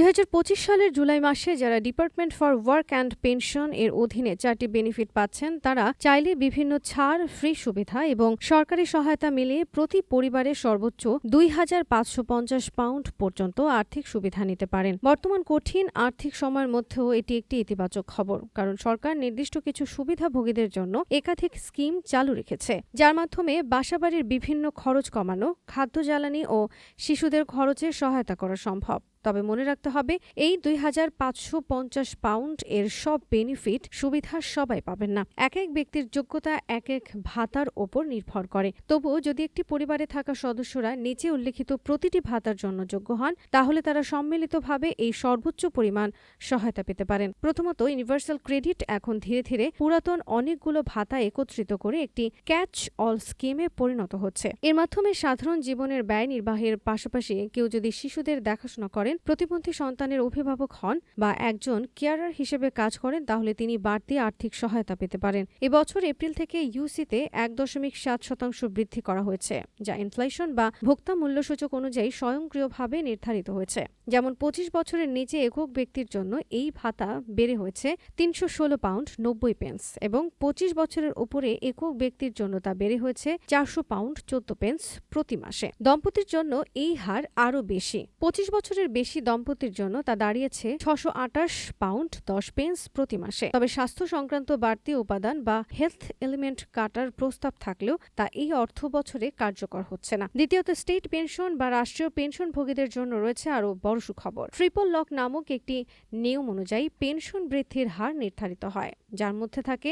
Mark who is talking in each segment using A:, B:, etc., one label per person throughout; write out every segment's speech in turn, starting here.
A: দুই হাজার পঁচিশ সালের জুলাই মাসে যারা department for work and pension এর অধীনে চারটি বেনিফিট পাচ্ছেন, তারা চাইলে বিভিন্ন ছাড় ফ্রি সুবিধা এবং সরকারি সহায়তা মিলিয়ে প্রতি পরিবারে সর্বোচ্চ দুই হাজার পাঁচশো পঞ্চাশ পাউন্ড পর্যন্ত আর্থিক সুবিধা নিতে পারেন। বর্তমান কঠিন আর্থিক সময়ের মধ্যেও এটি একটি ইতিবাচক খবর, কারণ সরকার নির্দিষ্ট কিছু সুবিধাভোগীদের জন্য একাধিক স্কিম চালু রেখেছে, যার মাধ্যমে বাসাবাড়ির বিভিন্ন খরচ কমানো, খাদ্য জ্বালানি ও শিশুদের খরচে সহায়তা করা সম্ভব। তবে মনে রাখতে হবে, এই দুই হাজার পাঁচশো পঞ্চাশ পাউন্ড এর সব বেনিফিট সুবিধা সবাই পাবেন না। এক এক ব্যক্তির যোগ্যতা এক এক ভাতার ওপর নির্ভর করে। তবুও যদি একটি পরিবারে থাকা সদস্যরা নিচে উল্লেখিত প্রতিটি ভাতার জন্য যোগ্য হন, তাহলে তারা সম্মিলিতভাবে এই সর্বোচ্চ পরিমাণ সহায়তা পেতে পারেন। প্রথমত, ইউনিভার্সাল ক্রেডিট এখন ধীরে ধীরে পুরাতন অনেকগুলো ভাতা একত্রিত করে একটি ক্যাচ অল স্কিমে পরিণত হচ্ছে। এর মাধ্যমে সাধারণ জীবনের ব্যয় নির্বাহের পাশাপাশি কেউ যদি শিশুদের দেখাশোনা করেন, প্রতিবন্ধী সন্তানের অভিভাবক হন বা একজন কেয়ারার হিসেবে কাজ করেন, তাহলে তিনি বাড়তি আর্থিক সহায়তা পেতে পারেন। এবছর এপ্রিল থেকে ইউসিতে এক দশমিক সাত শতাংশ বৃদ্ধি করা হয়েছে, যা ইনফ্লেশন বা ভোক্তা মূল্যসূচক অনুযায়ী স্বয়ংক্রিয়ভাবে নির্ধারিত হয়েছে। যেমন পঁচিশ বছরের নিচে একক ব্যক্তির জন্য এই ভাতা বেড়ে হয়েছে তিনশো ষোলো পাউন্ড নব্বই পেন্স এবং পঁচিশ বছরের ওপরে একক ব্যক্তির জন্য তা বেড়ে হয়েছে চারশো পাউন্ড চোদ্দ পেন্স প্রতি মাসে। দম্পতির জন্য এই হার আরও বেশি। পঁচিশ বছরের বেশি দম্পতির জন্য তা দাঁড়িয়েছে ছশো আটাশ পাউন্ড দশ পেন্স প্রতি মাসে। তবে স্বাস্থ্য সংক্রান্ত বাড়তি উপাদান বা হেলথ এলিমেন্ট কাটার প্রস্তাব থাকলেও তা এই অর্থ বছরে কার্যকর হচ্ছে না। দ্বিতীয়ত, স্টেট পেনশন বা রাষ্ট্রীয় পেনশন ভোগীদের জন্য রয়েছে আরও বড় সুখবর। ট্রিপল লক নামক একটি নিয়ম অনুযায়ী পেনশন বৃদ্ধির হার নির্ধারিত হয়, যার মধ্যে থাকে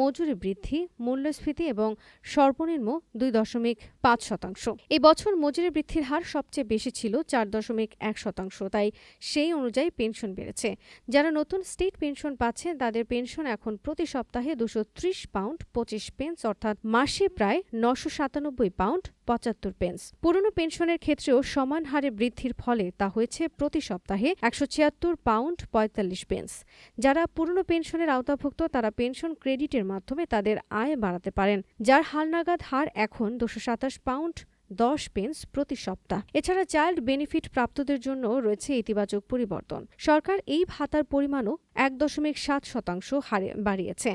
A: মজুরি বৃদ্ধি, মূল্যস্ফীতি এবং সর্বনিম্ন দুই দশমিক পাঁচ শতাংশ। এই বছর মজুরি বৃদ্ধির হার সবচেয়ে বেশি ছিল চার দশমিক এক শতাংশ তাই সেই অনুযায়ী পেনশন বেড়েছে। যারা নতুন স্টেট পেনশন পাচ্ছেন তাদের পেনশন এখন প্রতি সপ্তাহে দুশো পাউন্ড পঁচিশ পেন্স, অর্থাৎ মাসে প্রায় নশো সাতানব্বই পাউন্ড পঁচাত্তর পেন্স। পুরনো পেনশনের ক্ষেত্রেও সমান হারে বৃদ্ধির ফলে তা হয়েছে প্রতি সপ্তাহে একশো ছিয়াত্তর পাউন্ড পঁয়তাল্লিশ পেন্স। যারা পুরনো পেনশনের আওতাভুক্ত, তারা পেনশন ক্রেডিটের মাধ্যমে তাদের আয় বাড়াতে পারেন, যার হালনাগাদ হার এখন দুশো সাতাশ পাউন্ড দশ পেন্স প্রতি সপ্তাহ। এছাড়া চাইল্ড বেনিফিট প্রাপ্তদের জন্য রয়েছে ইতিবাচক পরিবর্তন। সরকার এই ভাতার পরিমাণও এক দশমিক সাত শতাংশ হারে বাড়িয়েছে।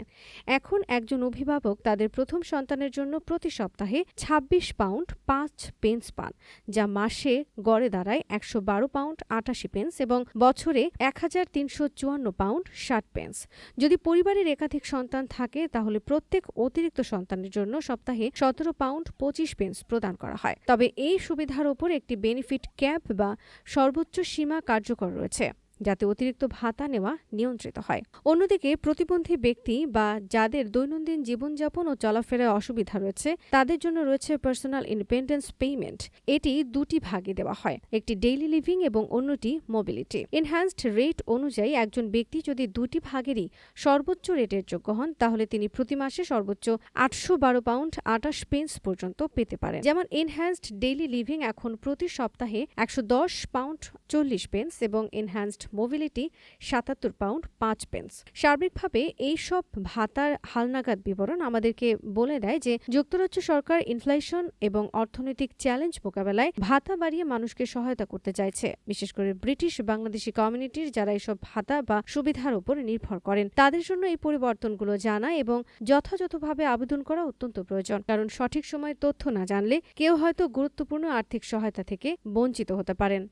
A: এখন একজন অভিভাবক তাদের প্রথম সন্তানের জন্য প্রতি সপ্তাহে ২৬ পাউন্ড পাঁচ পেন্স পান, যা মাসে গড়ে দাঁড়ায় একশো বারো পাউন্ড আটাশি পেন্স এবং বছরে এক হাজার তিনশো চুয়ান্ন পাউন্ড ষাট পেন্স। যদি পরিবারের একাধিক সন্তান থাকে, তাহলে প্রত্যেক অতিরিক্ত সন্তানের জন্য সপ্তাহে সতেরো পাউন্ড পঁচিশ পেন্স প্রদান করা হয়। তবে এই সুবিধার ওপর একটি বেনিফিট ক্যাপ বা সর্বোচ্চ সীমা কার্যকর রয়েছে। যাতে অতিরিক্ত ভাতা নেওয়া নিয়ন্ত্রিত হয়। অন্যদিকে প্রতিবন্ধী ব্যক্তি বা যাদের দৈনন্দিন জীবনযাপন ও চলাফেরায় অসুবিধা রয়েছে, তাদের জন্য রয়েছে পার্সোনাল ইন্ডিপেন্ডেন্স পেমেন্ট এটি দুটি ভাগে দেওয়া হয়, একটি ডেইলি লিভিং এবং অন্যটি মোবিলিটি এনহ্যান্সড রেট অনুযায়ী একজন ব্যক্তি যদি দুটি ভাগেরই সর্বোচ্চ রেটের যোগ্য হন, তাহলে তিনি প্রতি মাসে সর্বোচ্চ আটশো বারো পাউন্ড আটাশ পেন্স পর্যন্ত পেতে পারেন। যেমন এনহ্যান্সড ডেইলি লিভিং এখন প্রতি সপ্তাহে একশো দশ পাউন্ড চল্লিশ পেন্স এবং এনহ্যান্সড মোবিলিটি সাতাত্তর পাউন্ড পাঁচ পেন্স। সার্বিকভাবে এই সব ভাতার হালনাগাদ বিবরণ আমাদেরকে বলে দেয় যে, যুক্তরাজ্য সরকার ইনফ্লেশন এবং অর্থনৈতিক চ্যালেঞ্জ মোকাবেলায় ভাতা বাড়িয়ে মানুষকে সহায়তা করতে চাইছে। বিশেষ করে ব্রিটিশ বাংলাদেশি কমিউনিটির যারা এসব ভাতা বা সুবিধার উপর নির্ভর করেন, তাদের জন্য এই পরিবর্তনগুলো জানা এবং যথাযথভাবে আবেদন করা অত্যন্ত প্রয়োজন। কারণ সঠিক সময় তথ্য না জানলে কেউ হয়তো গুরুত্বপূর্ণ আর্থিক সহায়তা থেকে বঞ্চিত হতে পারেন।